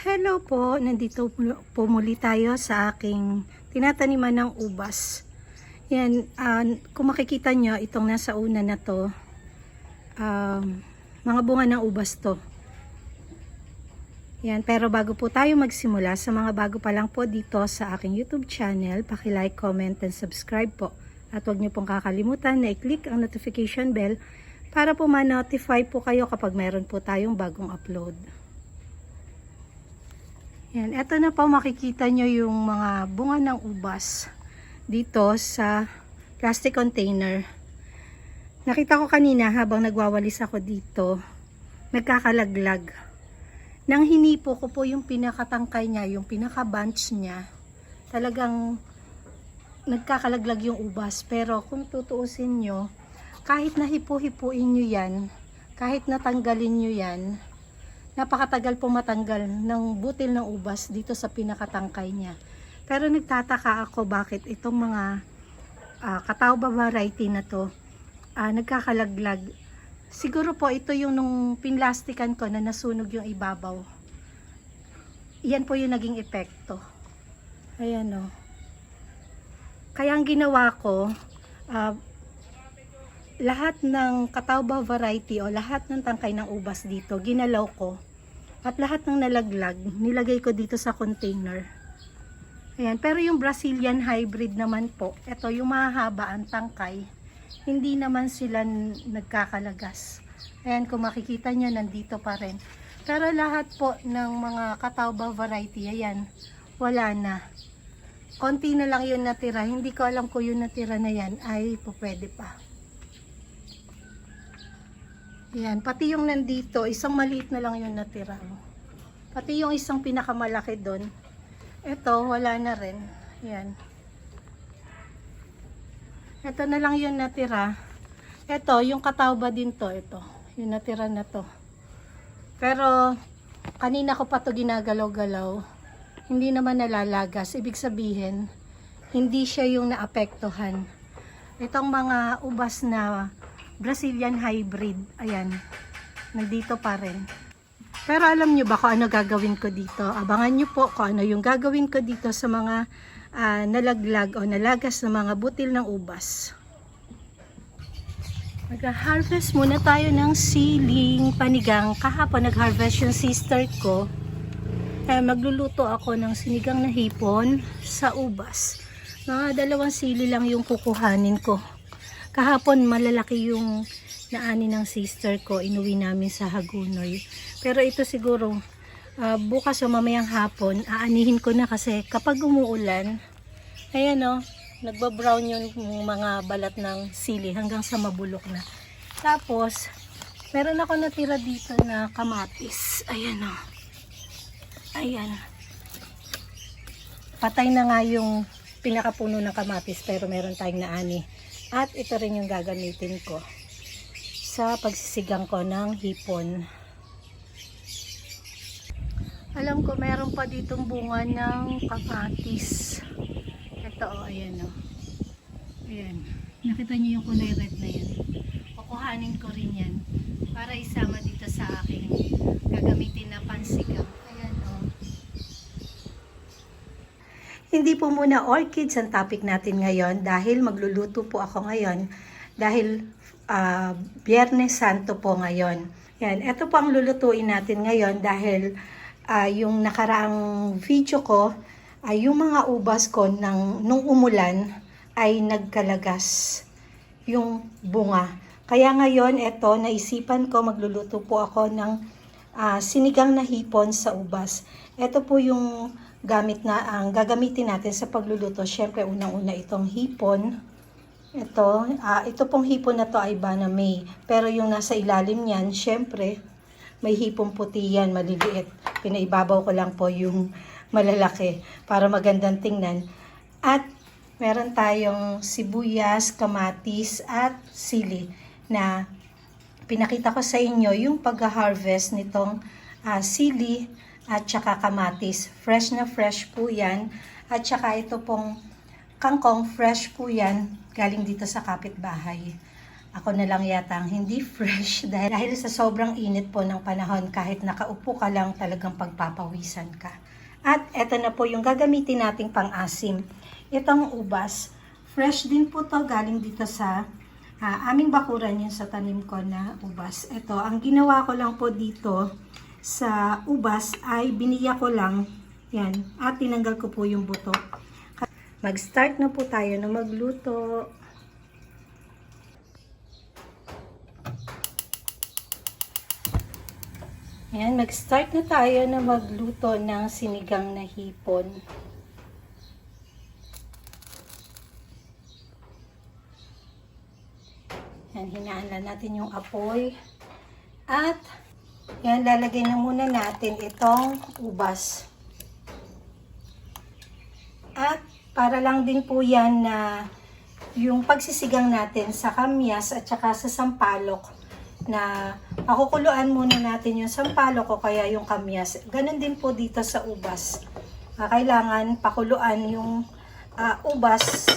Hello po, nandito po muli tayo sa aking tinataniman ng ubas. Yan, ah, kung makikita nyo, itong nasa una na to, um, mga bunga ng ubas to. Yan, pero bago po tayo magsimula, sa mga bago pa lang po dito sa aking YouTube channel, like, comment, and subscribe po. At huwag nyo pong kakalimutan na i-click ang notification bell para po ma-notify po kayo kapag meron po tayong bagong upload. Yan, eto na po makikita nyo yung mga bunga ng ubas dito sa plastic container. Nakita ko kanina habang nagwawalis ako dito, nagkakalaglag. Nang hinipo ko po yung pinakatangkay niya, yung pinaka-bunch niya, talagang nagkakalaglag yung ubas. Pero kung tutuusin nyo, kahit nahipo-hipuin nyo yan, kahit natanggalin nyo yan, napakatagal po matanggal ng butil ng ubas dito sa pinakatangkay niya. Pero nagtataka ako bakit itong mga uh, katawba variety na to ah, nagkakalaglag. Siguro po ito yung nung pinlastikan ko na nasunog yung ibabaw. Yan po yung naging epekto. Ayan o. Kaya ang ginawa ko, ah, lahat ng katawba variety o lahat ng tangkay ng ubas dito, ginalaw ko. At lahat ng nalaglag, nilagay ko dito sa container. Ayan, pero yung Brazilian hybrid naman po, ito yung mahahaba ang tangkay, hindi naman sila nagkakalagas. Ayan, kung makikita nyo, nandito pa rin. Pero lahat po ng mga katawba variety, ayan, wala na. Konti na lang yun natira. Hindi ko alam kung yun natira na yan ay po pwede pa. Yan, pati yung nandito, isang maliit na lang yung natira. Pati yung isang pinakamalaki doon. Ito, wala na rin. Yan. Ito na lang yung natira. Ito, yung katawba din to. Ito, yung natira na to. Pero, kanina ko pa to ginagalaw-galaw. Hindi naman nalalagas. Ibig sabihin, hindi siya yung naapektuhan. Itong mga ubas na Brazilian hybrid. Ayan. Nandito pa rin. Pero alam nyo ba kung ano gagawin ko dito? Abangan nyo po kung ano yung gagawin ko dito sa mga ah, nalaglag o nalagas na mga butil ng ubas. Mag-harvest muna tayo ng siling panigang. Kahapon nag-harvest yung sister ko. Eh, magluluto ako ng sinigang na hipon sa ubas. Mga dalawang sili lang yung kukuhanin ko. Kahapon malalaki yung naani ng sister ko, inuwi namin sa Hagunoy. Pero ito siguro, ah, bukas o mamayang hapon, aanihin ko na kasi kapag umuulan, ayan o, nagbabrown yung mga balat ng sili hanggang sa mabulok na. Tapos, meron ako natira dito na kamatis. Ayan o. Ayan. Patay na nga yung pinakapuno ng kamatis pero meron tayong naani. At ito rin yung gagamitin ko sa pagsisigang ko ng hipon. Alam ko meron pa ditong bunga ng kamatis. Ito o, oh, ayan o. Ayan. Nakita niyo yung kulay red na yan. Kukuhanin ko rin yan para isama dito sa aking gagamitin na pansigang. Ayan o. Hindi po muna orchids ang topic natin ngayon dahil magluluto po ako ngayon dahil ah, Biyernes Santo po ngayon. Yan, ito po ang lulutuin natin ngayon dahil ah, yung nakaraang video ko ay yung mga ubas ko ng, nung umulan ay nagkalagas yung bunga. Kaya ngayon, ito, naisipan ko, magluluto po ako ng ah, sinigang na hipon sa ubas. Ito po yung gamit na ang gagamitin natin sa pagluluto. Siyempre, unang-una itong hipon. Ito, ah, ito pong hipon na to ay baname. Pero yung nasa ilalim niyan, syempre, may hipong puti yan, maliliit. Pinaibabaw ko lang po yung malalaki para magandang tingnan. At meron tayong sibuyas, kamatis, at sili na pinakita ko sa inyo yung pag-harvest nitong ah, sili at saka kamatis. Fresh na fresh po yan. At saka ito pong kangkong fresh po yan galing dito sa kapitbahay. ako na lang yata ang hindi fresh dahil, dahil sa sobrang init po ng panahon kahit nakaupo ka lang talagang pagpapawisan ka. At eto na po yung gagamitin nating pang-asim. Itong ubas, fresh din po to galing dito sa ah, aming bakuran yun sa tanim ko na ubas. Ito, ang ginawa ko lang po dito sa ubas ay biniya ko lang yan at tinanggal ko po yung buto. Mag-start na po tayo na magluto. Ayan, mag-start na tayo na magluto ng sinigang na hipon. Yan, hinaan lang natin yung apoy. At, yan, lalagay na muna natin itong ubas. At, para lang din po yan na yung pagsisigang natin sa kamyas at saka sa sampalok na pakukuluan muna natin yung sampalok o kaya yung kamyas. Ganon din po dito sa ubas. Ah, kailangan pakuluan yung ah, ubas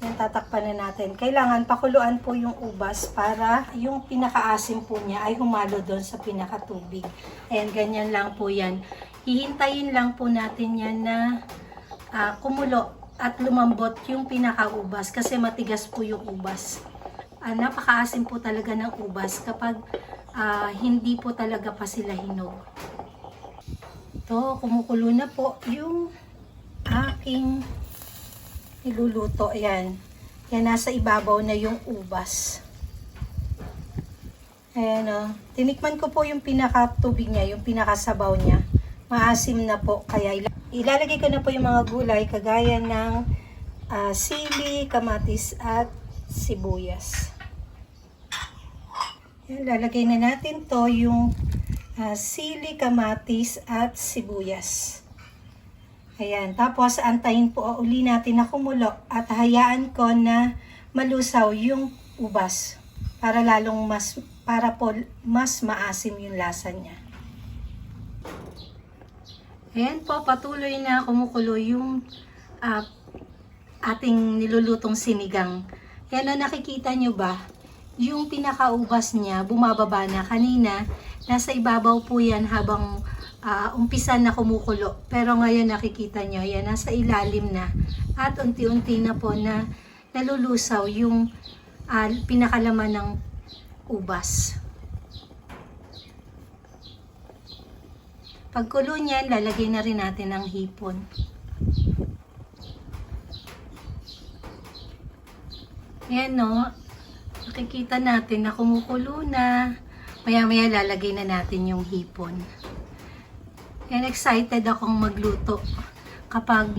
yung tatakpan na natin. Kailangan pakuluan po yung ubas para yung pinakaasim po niya ay humalo doon sa pinakatubig. Ayan, ganyan lang po yan. Hihintayin lang po natin yan na ah, kumulo at lumambot yung pinakaubas kasi matigas po yung ubas. Ah, napakaasim po talaga ng ubas kapag ah, hindi po talaga pa sila hinog. Ito, kumukulo na po yung aking niluluto. Ayan. Yan, nasa ibabaw na yung ubas. Ayan o. Tinikman ko po yung pinakatubig niya, yung pinakasabaw niya. Maasim na po. Kaya ila- ilalagay ko na po yung mga gulay kagaya ng ah, sili, kamatis at sibuyas. Ayan, lalagay na natin to yung ah, sili, kamatis at sibuyas. Ayan, tapos antayin po uli natin na kumulo at hayaan ko na malusaw yung ubas para lalong mas para po mas maasim yung lasa niya. Ayan po, patuloy na kumukulo yung ah, ating nilulutong sinigang. Yan o, nakikita nyo ba? Yung pinakaubas niya, bumababa na kanina. Nasa ibabaw po yan habang ah, umpisa na kumukulo. Pero ngayon nakikita nyo, yan, nasa ilalim na. At unti-unti na po na nalulusaw yung ah, pinakalaman ng ubas. Pagkulo niyan, lalagay na rin natin ang hipon. Ayan no, nakikita natin na kumukulo na. Maya-maya lalagay na natin yung hipon. Yan, excited akong magluto kapag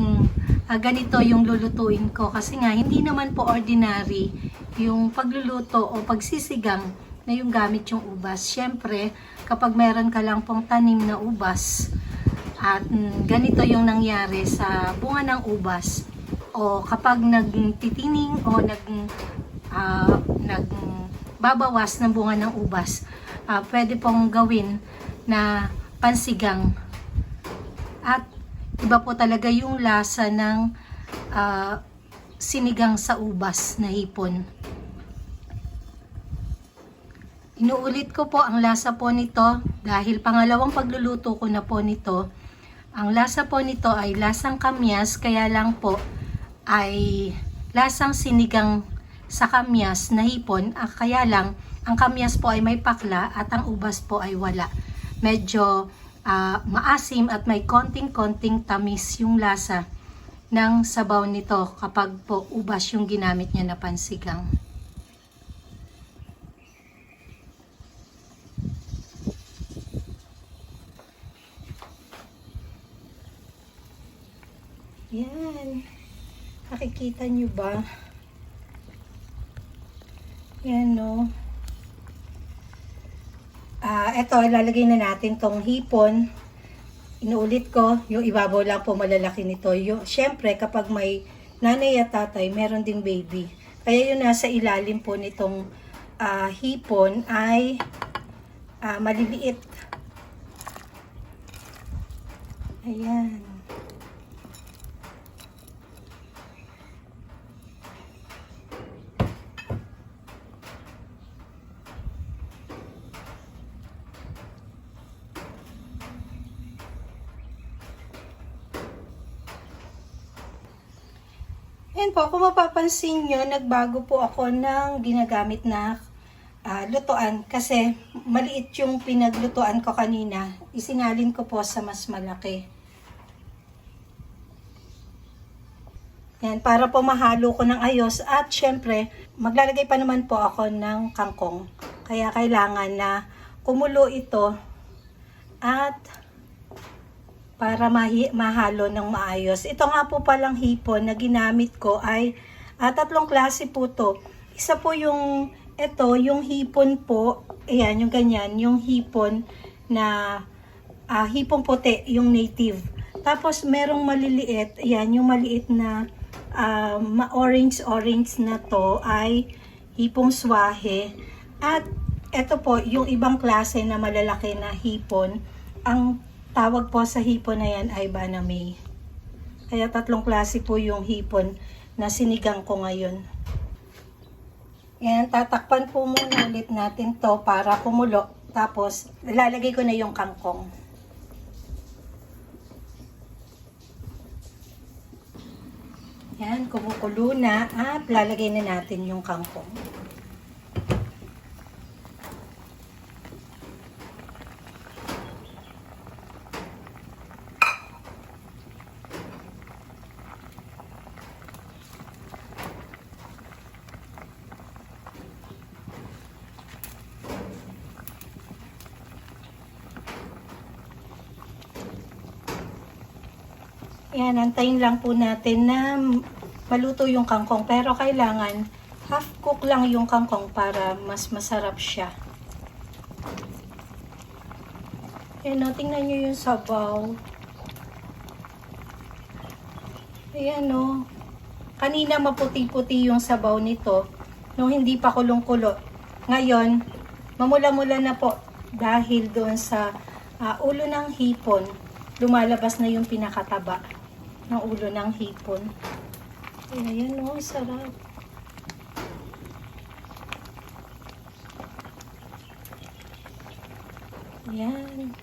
ah, ganito yung lulutuin ko. Kasi nga, hindi naman po ordinary yung pagluluto o pagsisigang na yung gamit yung ubas. Siyempre, kapag meron ka lang pong tanim na ubas, at mm, ganito yung nangyari sa bunga ng ubas, o kapag nagtitining o nag ah, nagbabawas ng bunga ng ubas, ah, pwede pong gawin na pansigang. At iba po talaga yung lasa ng ah, sinigang sa ubas na hipon. Inuulit ko po ang lasa po nito dahil pangalawang pagluluto ko na po nito. Ang lasa po nito ay lasang kamyas kaya lang po ay lasang sinigang sa kamyas na hipon. Ah, kaya lang ang kamyas po ay may pakla at ang ubas po ay wala. Medyo ah, maasim at may konting-konting tamis yung lasa ng sabaw nito kapag po ubas yung ginamit niya na pansigang. Yan. Nakikita nyo ba? Yan, no? Ah, eto, ilalagay na natin tong hipon. Inuulit ko, yung ibabaw lang po malalaki nito. Yung, Siyempre, kapag may nanay at tatay, meron ding baby. Kaya yung nasa ilalim po nitong ah, hipon ay ah, maliliit. Ayan. Yan po, kung mapapansin nyo, nagbago po ako ng ginagamit na ah, lutuan kasi maliit yung pinaglutuan ko kanina. Isinalin ko po sa mas malaki. Yan, para po mahalo ko ng ayos at syempre, maglalagay pa naman po ako ng kangkong. Kaya kailangan na kumulo ito at para mahi- mahalo ng maayos. Ito nga po palang hipon na ginamit ko ay ah, tatlong klase po to. Isa po yung ito, yung hipon po, ayan, yung ganyan, yung hipon na ah, hipon puti, yung native. Tapos merong maliliit, ayan, yung maliit na ah, ma-orange-orange na to ay hipong swahe. At ito po, yung ibang klase na malalaki na hipon, ang tawag po sa hipon na yan ay baname. Kaya tatlong klase po yung hipon na sinigang ko ngayon. Yan, tatakpan po muna ulit natin to para kumulo. Tapos, lalagay ko na yung kangkong. Yan, kumukulo na at lalagay na natin yung kangkong. Yan, antayin lang po natin na maluto yung kangkong. Pero kailangan half cook lang yung kangkong para mas masarap siya. Yan o, tingnan nyo yung sabaw. Ayan o. Kanina maputi-puti yung sabaw nito nung hindi pa kulong-kulo. Ngayon, mamula-mula na po dahil doon sa ah, ulo ng hipon, lumalabas na yung pinakataba ng ulo ng hipon. Ayan o, sarap. Ayan.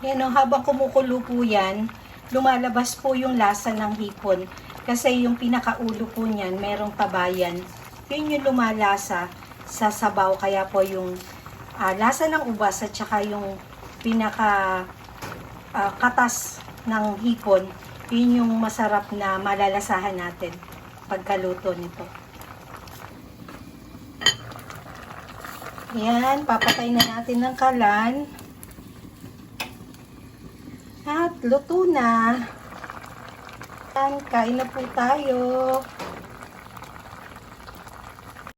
Yan o, habang kumukulo po yan, lumalabas po yung lasa ng hipon. Kasi yung pinakaulo po niyan, merong tabayan. Yun yung lumalasa sa sabaw. Kaya po yung ah, lasa ng ubas at saka yung pinaka ah, katas ng hipon, yun yung masarap na malalasahan natin pagkaluto nito. Yan, papatay na natin ng kalan. At luto na. Kain na po tayo.